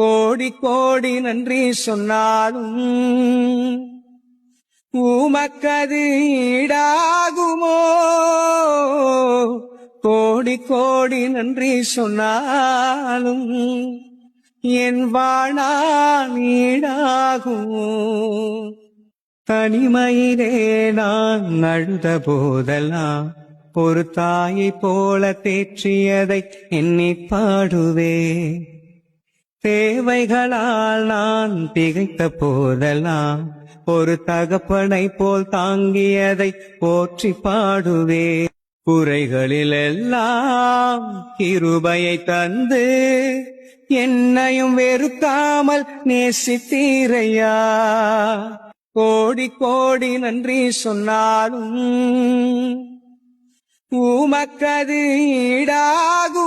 கோடி கோடி நன்றி சொன்னாலும் உமக்கது ஈடாகுமோ? கோடி கோடி நன்றி சொன்னாலும் என் வாழ்நாள் ஈடாகுமோ? தனிமையிலே நான் அழுத போதெல்லாம் ஒரு தாயை போல தேற்றியதை எண்ணி பாடுவே தேவைகளால் நான் திகைத்த போதெல்லாம் ஒரு தகப்பனை போல் தாங்கியதை போற்றி பாடுவே குறைகளில் எல்லாம் கிருபையை தந்து என்னையும் வெறுக்காமல் நேசித்தீரையா? கோடி கோடி நன்றி சொன்னாலும் உமக்கது ஈடாகும்.